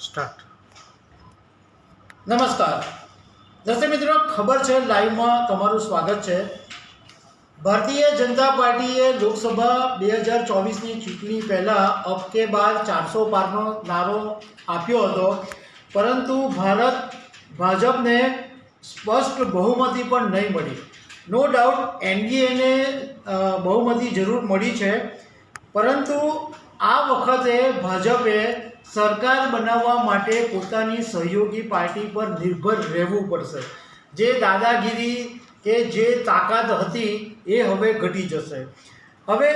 Start. નમસ્કાર. દર્શક મિત્રો, ખબર છે લાઈવમાં તમારું સ્વાગત છે. ભારતીય જનતા પાર્ટીએ લોકસભા બે હજાર ચોવીસની ચૂંટણી પહેલાં અબ કે બાર ચારસો પારનો નારો આપ્યો હતો. પરંતુ ભારત ભાજપને સ્પષ્ટ બહુમતી પણ નહીં મળી. નો ડાઉટ એનડીએને બહુમતી જરૂર મળી છે. પરંતુ આ વખતે ભાજપે સરકાર બનાવવા માટે પોતાની સહયોગી પાર્ટી પર નિર્ભર રહેવું પડશે. જે દાદાગીરી કે જે તાકાત હતી એ હવે ઘટી જશે. હવે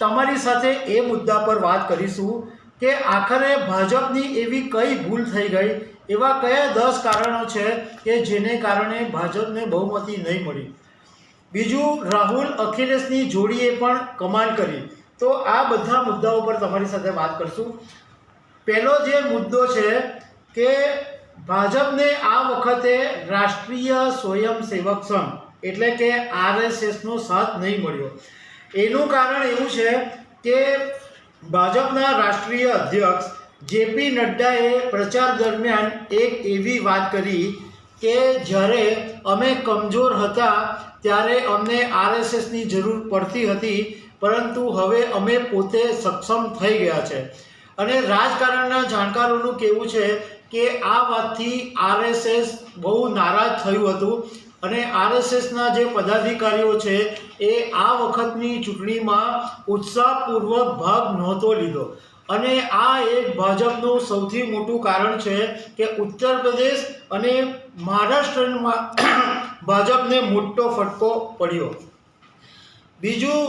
તમારી સાથે એ મુદ્દા પર વાત કરીશું કે આખરે ભાજપની એવી કઈ ભૂલ થઈ ગઈ? એવા કયા દસ કારણો છે કે જેને કારણે ભાજપને બહુમતી નહીં મળી? બીજું, રાહુલ અખિલેશની જોડીએ પણ કમાલ કરી. તો આ બધા મુદ્દાઓ પર તમારી સાથે વાત કરશું. પહેલો જે મુદ્દો છે કે ભાજપને આ વખતે રાષ્ટ્રીય સ્વયંસેવક સંઘ, એટલે કે આરએસએસનો સાથ નહીં મળ્યો. એનું કારણ એવું છે કે ભાજપના રાષ્ટ્રીય અધ્યક્ષ જેપી નડ્ડાએ પ્રચાર દરમિયાન એક એવી વાત કરી કે જ્યારે અમે કમજોર હતા ત્યારે અમને આરએસએસની જરૂર પડતી હતી, પરંતુ હવે અમે પોતે સક્ષમ થઈ ગયા છે. અને રાજકારણના જાણકારોનું કહેવું છે કે આ વાતથી આરએસએસ બહુ નારાજ થયું હતું અને આરએસએસના જે પદાધિકારીઓ છે એ આ વખતની ચૂંટણીમાં ઉત્સાહપૂર્વક ભાગ નહોતો લીધો. અને આ એક ભાજપનું સૌથી મોટું કારણ છે કે ઉત્તર પ્રદેશ અને મહારાષ્ટ્રમાં ભાજપને મોટો ફટકો પડ્યો. બીજું,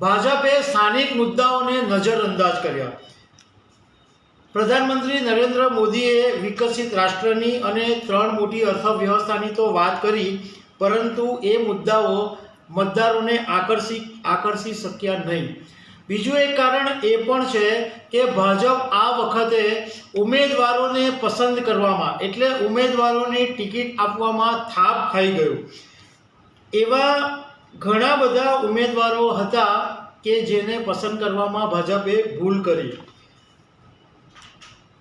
ભાજપે સ્થાનિક મુદ્દાઓને નજરઅંદાજ કર્યા. પ્રધાનમંત્રી નરેન્દ્ર મોદીએ વિકસિત રાષ્ટ્રની અને ત્રણ મોટી અર્થવ્યવસ્થાની તો વાત કરી, પરંતુ એ મુદ્દાઓ મતદારોને આકર્ષી આકર્ષી શક્યા નહીં. બીજું એક કારણ એ પણ છે કે ભાજપ આ વખતે ઉમેદવારોને પસંદ કરવામાં, એટલે ઉમેદવારોને ટિકિટ આપવામાં થાપ ખાઈ ગયું. એવા ઘણા બધા ઉમેદવારો હતા કે જેને પસંદ કરવામાં ભાજપે ભૂલ કરી.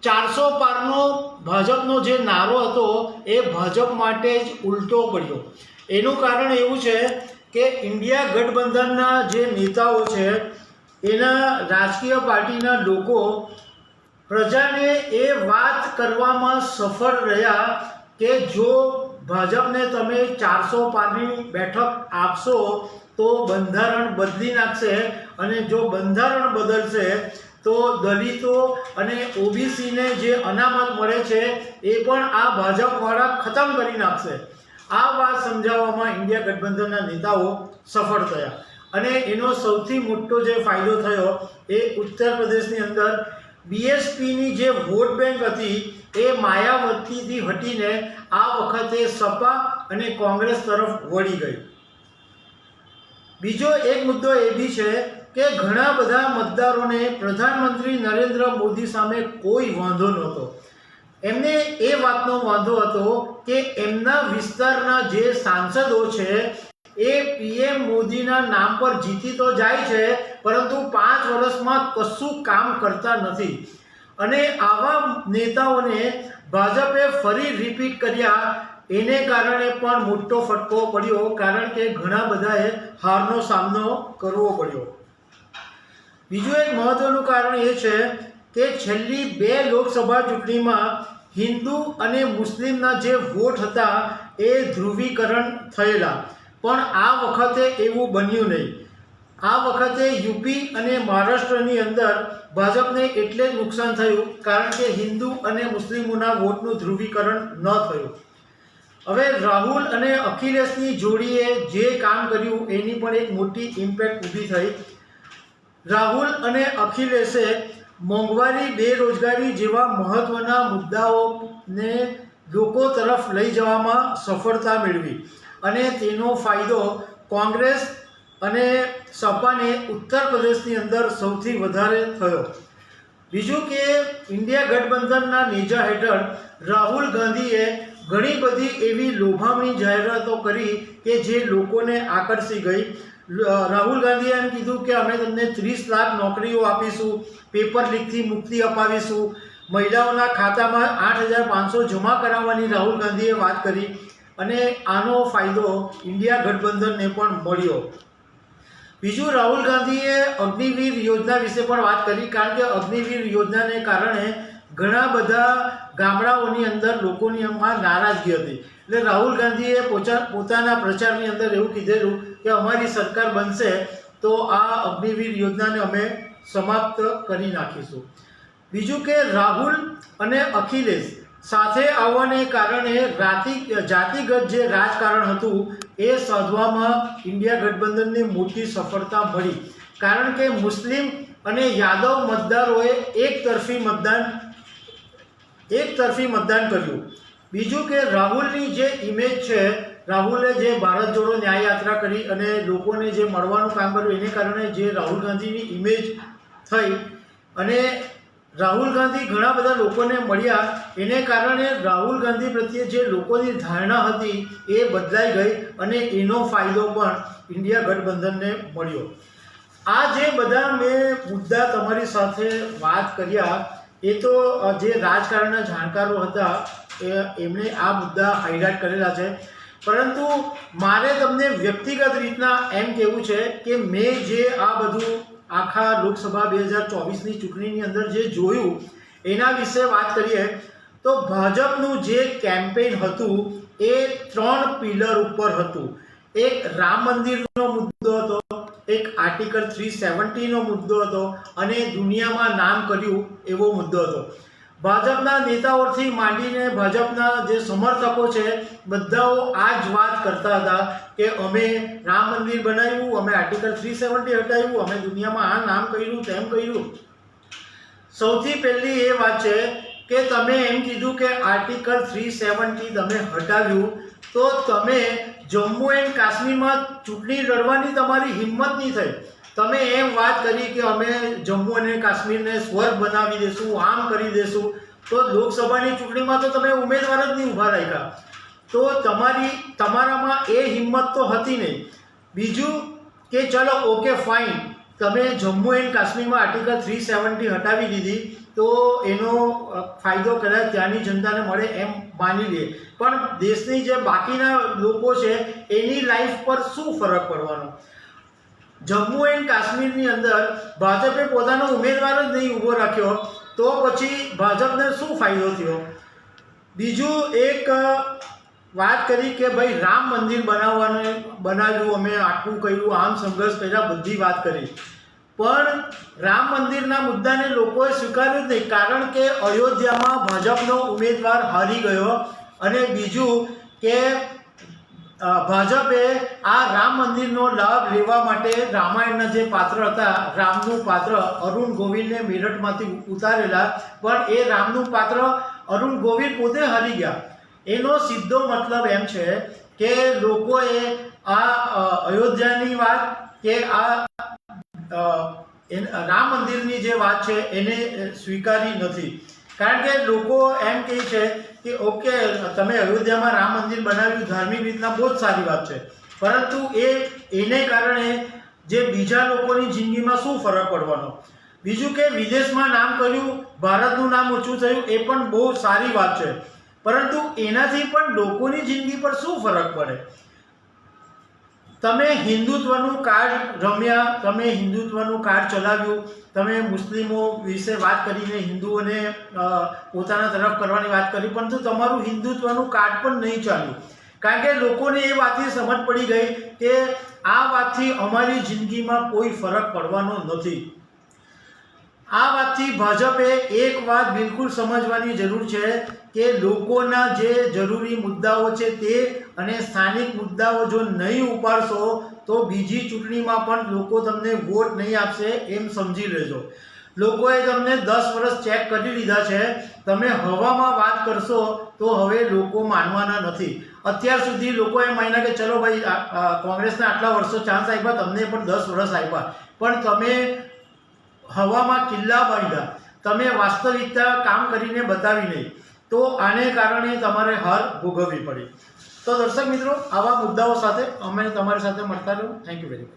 ચારસો પારનો ભાજપનો જે નારો હતો, એ ભાજપ માટે જ ઉલટો પડ્યો. એનું કારણ એવું છે કે ઇન્ડિયા ગઠબંધનના જે નેતાઓ છે, એના રાજકીય પાર્ટીના લોકો પ્રજાને એ વાત કરવામાં સફળ રહ્યા કે જો ભાજપને તમે ચારસો પારની બેઠક આપશો, તો બંધારણ બદલી નાખશે અને જો બંધારણ બદલશે તો દલિતો અને ઓબીસીને જે અનામત મળે છે, એ પણ આ ભાજપવાળા ખતમ કરી નાખશે. આ વાત સમજાવવામાં ઇન્ડિયા ગઠબંધનના નેતાઓ સફળ થયા. અને એનો સૌથી મોટો જે ફાયદો થયો, એ ઉત્તર પ્રદેશની અંદર બીએસપીની જે વોટ બેંક હતી, એ માયાવતીથી હટીને આ વખતે સપા અને કોંગ્રેસ તરફ વળી ગઈ. બીજો એક મુદ્દો એ બી છે કે ઘણા બધા મતદારોને પ્રધાનમંત્રી નરેન્દ્ર મોદી સામે કોઈ વાંધો નહોતો. એમને એ વાતનો વાંધો હતો કે એમના વિસ્તારના જે સાંસદો છે, એ પીએમ મોદીના નામ પર જીતી તો જાય છે, પરંતુ પાંચ વર્ષમાં કશું કામ કરતા નથી. અને આવા નેતાઓને ભાજપે ફરી રિપીટ કર્યા, એને કારણે પણ મોટો ફટકો પડ્યો, કારણ કે ઘણા બધાએ હારનો સામનો કરવો પડ્યો. બીજું એક મહત્વનું કારણ એ છે કે છેલ્લી બે લોકસભા ચૂંટણીમાં હિન્દુ અને મુસ્લિમના જે વોટ હતા એ ધ્રુવીકરણ થયેલા. પણ આ વખતે એવું બન્યું નહીં. આ વખતે યુપી અને મહારાષ્ટ્રની અંદર ભાજપને એટલે જ નુકસાન થયું કારણ કે હિન્દુ અને મુસ્લિમોના વોટનું ધ્રુવીકરણ ન થયું. હવે રાહુલ અને અખિલેશની જોડીએ જે કામ કર્યું એની પણ એક મોટી ઇમ્પેક્ટ ઊભી થઈ. રાહુલ અને અખિલેશે મોંઘવારી, બેરોજગારી જેવા મહત્ત્વના મુદ્દાઓને લોકો તરફ લઈ જવામાં સફળતા મેળવી અને તેનો ફાયદો કોંગ્રેસ અને સપાને ઉત્તર પ્રદેશની અંદર સૌથી વધારે થયો. બીજું કે ઇન્ડિયા ગઠબંધનના નેજા હેઠળ રાહુલ ગાંધીએ ઘણી બધી એવી લોભામણી જાહેરાતો કરી કે જે લોકોને આકર્ષી ગઈ રાહુલ ગાંધીએ એમ કીધું કે અમે તમને ત્રીસ લાખ નોકરીઓ આપીશું, પેપર લીકથી મુક્તિ અપાવીશું. મહિલાઓના ખાતામાં આઠ હજાર પાંચસો જમા કરાવવાની રાહુલ ગાંધીએ વાત કરી અને આનો ફાયદો ઇન્ડિયા ગઠબંધનને પણ મળ્યો. બીજું, રાહુલ ગાંધીએ અગ્નિવીર યોજના વિશે પણ વાત કરી કારણ કે અગ્નિવીર યોજનાને કારણે ઘણા બધા ગામડાઓની અંદર લોકોની આમાં નારાજગી હતી. એટલે રાહુલ ગાંધીએ પોતા પોતાના પ્રચારની અંદર એવું કીધેલું કે અમારી સરકાર બનશે તો આ અગ્નિવીર યોજનાને અમે સમાપ્ત કરી નાખીશું. બીજું કે રાહુલ અને અખિલેશ સાથે આવવાને કારણે રાતી, જાતિગત જે રાજકારણ હતું એ સાધવામાં ઇન્ડિયા ગઠબંધનને મોટી સફળતા મળી. કારણ કે મુસ્લિમ અને યાદવ મતદારોએ એક તરફી મતદાન, એક તરફી મતદાન કર્યું. બીજું કે રાહુલની જે ઇમેજ છે રાહુલે જે ભારત જોડો ન્યાય યાત્રા કરી અને લોકોને જે મળવાનું કામ કર્યું, એને કારણે જે રાહુલ ગાંધીની ઇમેજ થઈ અને રાહુલ ગાંધી ઘણા બધા લોકોને મળ્યા, એને કારણે રાહુલ ગાંધી પ્રત્યે જે લોકોની ધારણા હતી એ બદલાઈ ગઈ અને એનો ફાયદો પણ ઇન્ડિયા ગઠબંધનને મળ્યો. આ જે બધા મેં મુદ્દા તમારી સાથે વાત કર્યા, એ તો જે રાજકારણના જાણકારો હતા એમણે આ મુદ્દા હાઇલાઇટ કરેલા છે. પરંતુ મારે તમને વ્યક્તિગત રીતના એમ કહેવું છે કે મેં જે આ બધું આખા લોકસભા બે હજાર ચોવીસની ચૂંટણીની અંદર જે જોયું, એના વિશે વાત કરીએ, તો ભાજપનું જે કેમ્પેઇન હતું એ ત્રણ પિલર ઉપર હતું. એક રામ મંદિરનો મુદ્દો હતો, એક આર્ટિકલ થ્રી સેવન્ટીનો મુદ્દો હતો અને દુનિયામાં નામ કર્યું એવો મુદ્દો હતો. ભાજપના નેતાઓથી માંડીને ભાજપના જે સમર્થકો છે, બધાઓ આ જ વાત કરતા હતા કે અમે રામ મંદિર બનાવ્યું, અમે આર્ટિકલ થ્રી સેવન્ટી હટાવ્યું, અમે દુનિયામાં આ નામ કર્યું, તેમ કર્યું. સૌથી પહેલી એ વાત છે કે તમે એમ કીધું કે આર્ટિકલ થ્રી સેવન્ટી તમે હટાવ્યું, તો તમે જમ્મુ એન્ડ કાશ્મીરમાં ચૂંટણી લડવાની તમારી હિંમત નહીં થઈ. તમે એમ વાત કરી કે અમે જમ્મુ અને કાશ્મીરને સ્વર્ગ બનાવી દેશું, આમ કરી દેશું, તો લોકસભાની ચૂંટણીમાં તો તમે ઉમેદવાર જ નહીં ઊભા રાખ્યા. તો તમારી, તમારામાં એ હિંમત તો હતી નહીં. બીજું કે ચલો ઓકે ફાઇન તમે જમ્મુ એન્ડ કાશ્મીરમાં આર્ટિકલ થ્રી સેવન્ટી હટાવી દીધી, તો એનો ફાયદો કદાચ ત્યાંની જનતાને મળે એમ માની લે. પણ દેશની જે બાકીના લોકો છે, એની લાઈફ પર શું ફરક પડવાનો? જમ્મુ એન્ડ કાશ્મીરની અંદર ભાજપે પોતાનો ઉમેદવાર જ નહીં ઊભો રાખ્યો, તો પછી ભાજપને શું ફાયદો થયો? બીજું એક વાત કરી કે ભાઈ રામ મંદિર બનાવવાનું, બનાવ્યું, અમે આટલું કર્યું, આમ સંઘર્ષ કર્યા, બધી વાત કરી. પણ રામ મંદિરના મુદ્દાને લોકોએ સ્વીકાર્યું જ નહીં, કારણ કે અયોધ્યામાં ભાજપનો ઉમેદવાર હારી ગયો. અને બીજું કે ભાજપે આ રામ મંદિરનો લાભ લેવા માટે રામાયણના જે પાત્ર હતા, રામનું પાત્ર અરુણ ગોવિલને મેરઠમાંથી ઉતારેલા, પણ એ રામનું પાત્ર અરુણ ગોવિલ પોતે હારી ગયા. એનો સીધો મતલબ એમ છે કે લોકોએ આ અયોધ્યાની વાત કે આ રામ મંદિરની જે વાત છે એને સ્વીકારી નથી. કારણ કે લોકો એમ કહે છે કે ઓકે, તમે અયોધ્યામાં રામ મંદિર બનાવ્યું, ધાર્મિક રીતના બહુ જ સારી વાત છે. પરંતુ એ, એને કારણે જે બીજા લોકોની જિંદગીમાં શું ફરક પડવાનો? બીજું કે વિદેશમાં નામ કર્યું, ભારતનું નામ ઓછું થયું, એ પણ બહુ સારી વાત છે. પરંતુ એનાથી પણ લોકોની જિંદગી પર શું ફરક પડે? તમે હિન્દુત્વનું કાર્ડ રમ્યા, તમે હિન્દુત્વનું કાર્ડ ચલાવ્યું, તમે મુસ્લિમો વિશે વાત કરીને હિન્દુઓને પોતાના તરફ કરવાની વાત કરી, પરંતુ તમારું હિન્દુત્વનું કાર્ડ પણ નહીં ચાલ્યું. કારણ કે લોકોને એ વાતની સમજ પડી ગઈ કે આ વાતથી અમારી જિંદગીમાં કોઈ ફરક પડવાનો નથી. આ વાતથી ભાજપે એક વાત બિલકુલ સમજવાની જરૂર છે કે લોકોના જે જરૂરી મુદ્દાઓ છે તે અને સ્થાનિક મુદ્દાઓ જો નહીં ઉપાડશો, તો બીજી ચૂંટણીમાં પણ લોકો તમને વોટ નહીં આપશે એમ સમજી લેજો. લોકોએ તમને દસ વર્ષ ચેક કરી લીધા છે. તમે હવામાં વાત કરશો તો હવે લોકો માનવાના નથી. અત્યાર સુધી લોકો એમ માન્યા કે ચલો ભાઈ, આ આટલા વર્ષો ચાન્સ આપ્યા, તમને પણ દસ વર્ષ આપ્યા. પણ તમે હવામાં કિલ્લા બાંધ્યા તમે વાસ્તવિકતા કામ કરીને બતાવી નહીં. તો આને કારણે તમારે હાર ભોગવવી પડી. તો દર્શક મિત્રો, આવા મુદ્દાઓ સાથે અમે તમારી સાથે મળતા રહ્યું થેન્ક યુ વેરી મચ